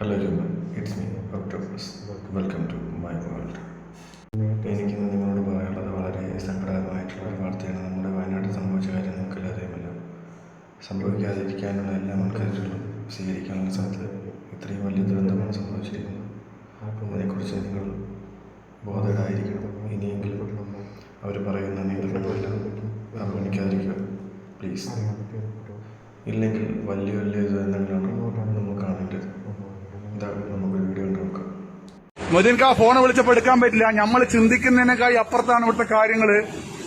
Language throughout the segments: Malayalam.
Hello human it's me octopus welcome to my world എനിക്ക് നിങ്ങളോട് പറയാനുള്ളത് വളരെ സങ്കടകരമായിട്ടുള്ള ഒരു വാർത്തയാണ്. നമ്മുടെ വയനാട്ടിൽ സംഭവിച്ച കാര്യം നിങ്ങൾക്കെല്ലാതെയുമല്ലോ സംഭവിക്കാതിരിക്കാനുള്ള എല്ലാ മുൻകരുതലും സ്വീകരിക്കാനുള്ള സ്ഥലത്ത് ഇത്രയും വലിയ ദുരന്തമാണ് സംഭവിച്ചിരിക്കുന്നത്. അതിനെക്കുറിച്ച് നിങ്ങൾ ബോധരായിരിക്കണം ഇനിയെങ്കിലും അവർ പറയുന്ന നിയന്ത്രണങ്ങളെല്ലാം അവഗണിക്കാതിരിക്കുക. പ്ലീസ് ഇല്ലെങ്കിൽ വലിയ വലിയ ദുരന്തങ്ങളാണ് നമ്മൾ കാണേണ്ടത്. ഇതാണ് നമുക്കൊരു വീഡിയോ കണ്ട് നോക്കാം. മൊയ്തീൻക്ക് ആ ഫോൺ വിളിച്ചപ്പോൾ എടുക്കാൻ പറ്റില്ല. നമ്മൾ ചിന്തിക്കുന്നതിനേക്കാൾ അപ്പുറത്താണ് ഇവിടുത്തെ കാര്യങ്ങൾ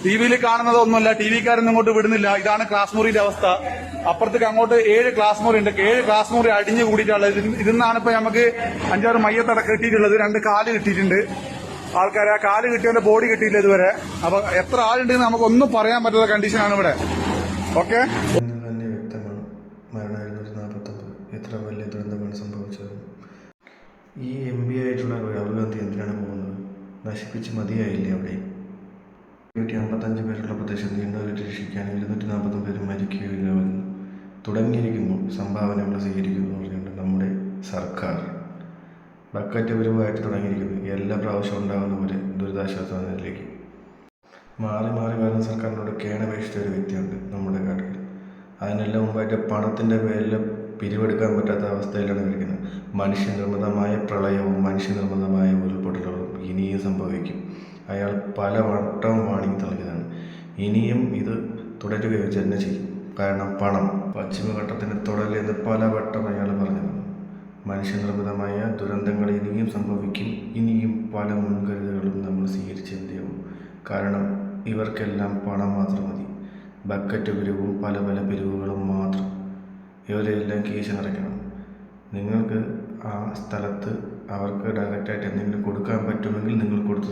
ടി വിയിൽ കാണുന്നതൊന്നുമല്ല ടി വിക്കാരൊന്നും ഇങ്ങോട്ട് വിടുന്നില്ല. ഇതാണ് ക്ലാസ് മുറിയുടെ അവസ്ഥ. അപ്പുറത്തേക്ക് അങ്ങോട്ട് ഏഴ് ക്ലാസ് മുറി ഉണ്ട് ഏഴ് ക്ലാസ് മുറി അടിഞ്ഞു കൂടിയിട്ടുള്ളത് ഇതിൽ- ഇതിന്നാണ് ഇപ്പൊ നമുക്ക് അഞ്ചാറ് മയ്യത്തട കിട്ടിയിട്ടുള്ളത്. രണ്ട് കാൽ കിട്ടിയിട്ടുണ്ട്. ആൾക്കാരെ ആ കാൽ കിട്ടിയവന്റെ ബോഡി കിട്ടിയില്ല ഇതുവരെ. അപ്പൊ എത്ര ആളുണ്ടെന്ന് നമുക്കൊന്നും പറയാൻ പറ്റാത്ത കണ്ടീഷനാണ് ഇവിടെ. ഓക്കെ എന്ന് തന്നെ വ്യക്തമാണ്. മരണം എഴുന്നൂറ്റി നാൽപ്പത്തൊമ്പത് എത്ര വലിയ ഈ എം പി ആയിട്ടുള്ള രാഹുൽ ഗാന്ധി എന്തിനാണ് പോകുന്നത് നശിപ്പിച്ച് മതിയായില്ലേ അവിടെ? ഇരുന്നൂറ്റി അമ്പത്തഞ്ച് പേരുള്ള പ്രദേശത്ത് നീണ്ടവരെ രക്ഷിക്കാൻ ഇരുന്നൂറ്റി നാൽപ്പത്തൊമ്പത് പേര് മരിക്കുകയില്ല എന്ന് തുടങ്ങിയിരിക്കുന്നു. സംഭാവനകൾ സ്വീകരിക്കുന്നു എന്ന് പറഞ്ഞുകൊണ്ട് നമ്മുടെ സർക്കാർ ബക്കറ്റ് പരുവായിട്ട് തുടങ്ങിയിരിക്കുന്നു. എല്ലാ പ്രാവശ്യവും ഉണ്ടാകുന്ന പോലെ ദുരിതാശ്വാസ നിലയിലേക്ക് മാറി മാറി വരുന്ന സർക്കാരിനോട് കേണപേക്ഷിച്ച ഒരു വ്യക്തിയുണ്ട് നമ്മുടെ നാട്ടിൽ അതിനെല്ലാം മുമ്പായിട്ട് പണത്തിന്റെ പേരിൽ പിരിവെടുക്കാൻ പറ്റാത്ത അവസ്ഥയിലാണ് ഇരിക്കുന്നത്. മനുഷ്യനിർമ്മിതമായ പ്രളയവും മനുഷ്യനിർമ്മിതമായ ഉരുൾപൊട്ടലുകളും ഇനിയും സംഭവിക്കും. അയാൾ പല വട്ടം വാണിംഗ് നൽകിയതാണ്. ഇനിയും ഇത് തുടരുകയോ തന്നെ ചെയ്യും. കാരണം പണം. പശ്ചിമഘട്ടത്തിന് തുടലെന്ന് പല വട്ടം അയാൾ പറഞ്ഞതാണ് മനുഷ്യനിർമ്മിതമായ ദുരന്തങ്ങൾ ഇനിയും സംഭവിക്കും. ഇനിയും പല മുൻകരുതലുകളും നമ്മൾ സ്വീകരിച്ചേ മതിയാവും കാരണം ഇവർക്കെല്ലാം പണം മാത്രം മതി. ബക്കറ്റ് പിരിവും പല പല പിരിവുകളും മാത്രം. ഇവരെല്ലാം കീശ നിറയ്ക്കണം. നിങ്ങൾക്ക് ആ സ്ഥലത്ത് അവർക്ക് ഡയറക്റ്റായിട്ട് എന്തെങ്കിലും കൊടുക്കാൻ പറ്റുമെങ്കിൽ നിങ്ങൾ കൊടുത്തു